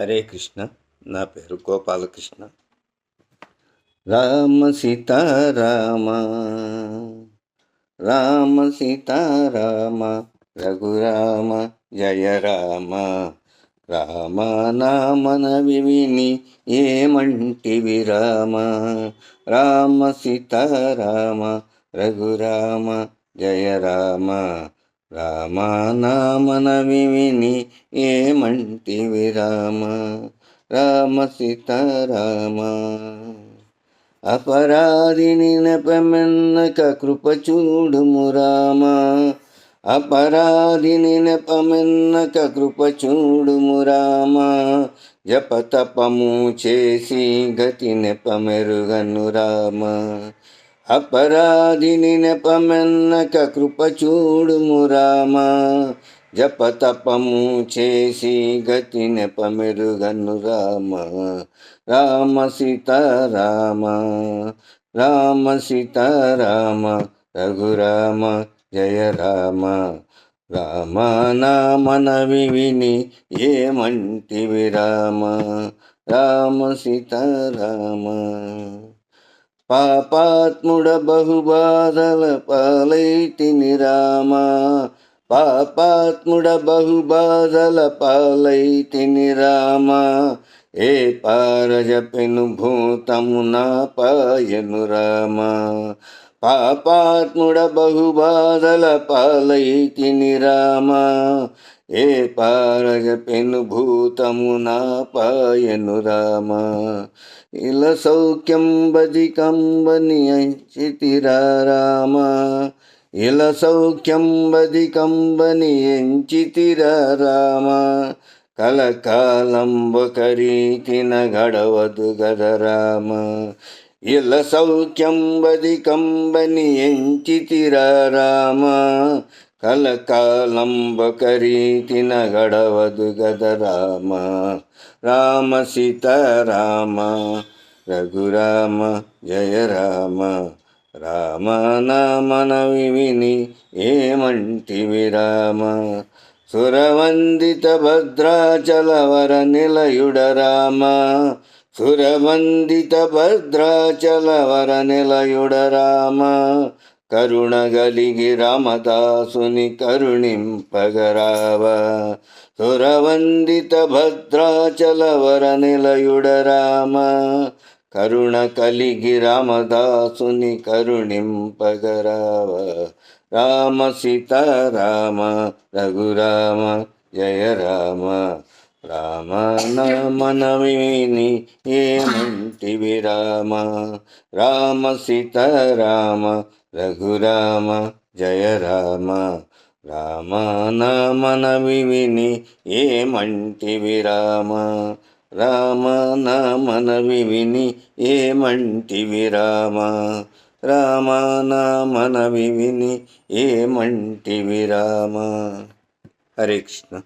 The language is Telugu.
హరే కృష్ణ నా పేరు గోపాలకృష్ణ. రామ సీతారామ రామ సీతారామ రఘురామ జయ రామ. రామ నామన విని ఏమంటివి రామ రామ సీతారామ రఘురామ జయ రామ. రామానామన విని ఏమంటివి రామ? రామ సీతారామ అపరాధిని నెపమెన్నక కృప చూడుము రామ. అపరాధిని నెపమెన్నక కృప చూడుము రామ. జపతపము చేసి గతి నెపమెరుగను రామ. అపరాధిని నెపమెన్నక కృప చూడుము రామ. జపతపము చేసి గతి నెపమెరుగను రామ. రామ సీతారామ రామ. సీతారామ రఘురామ జయ రామ. రామ నామన విని ఏమంటివి రామ? రామ సీతారామ పాపాత్ముడ బహుబాధల పాలైటిని రామ. పాపాత్ముడ బహుబాధల పాలైటిని రామ. ఏ పారజపెను భూతము నా పాయను రామ. పాపాత్ముడ బహుబాధల పాలైతిని నిరామ ఏ పారజపెను భూతము నా పాయను రామ. ఇలా సౌఖ్యం బదికంబని అంచితిరా రామ. ఇలా సౌఖ్యం బదికంబని ఎంచితిరా రామ. కలకాలం ఒకరీతిన గడవదు గద రామ. ఇల సౌఖ్యం బదికంబని ఎంచితిరా రామ కలకాలం ఒకరీతిన గడవదు గద రామ రామ సీతారామ రఘురామ జయ రామ రామ నామన విని ఏమంటివి రామ సురవందిత భద్రాచలవర నిలయుడ రామ సురవందిత భద్రాచలవర నిలయుడ రామ కరుణ గలిగి రామదాసుని కరుణింపగరావ. సురవందిత భద్రాచలవర నిలయుడ రామ కరుణ కలిగి రామదాసుని కరుణింపగరావ. రామ సీతారామ రఘురామ జయ రామ రామ నామన విని ఏమంటివి రామ రామ సీతారామ రఘురామ జయ రామ. రామ నామన విని ఏమంటివి రామ రామ నామన విని ఏమంటివి రామ రామ నామన విని ఏమంటివి రామ హరే కృష్ణ.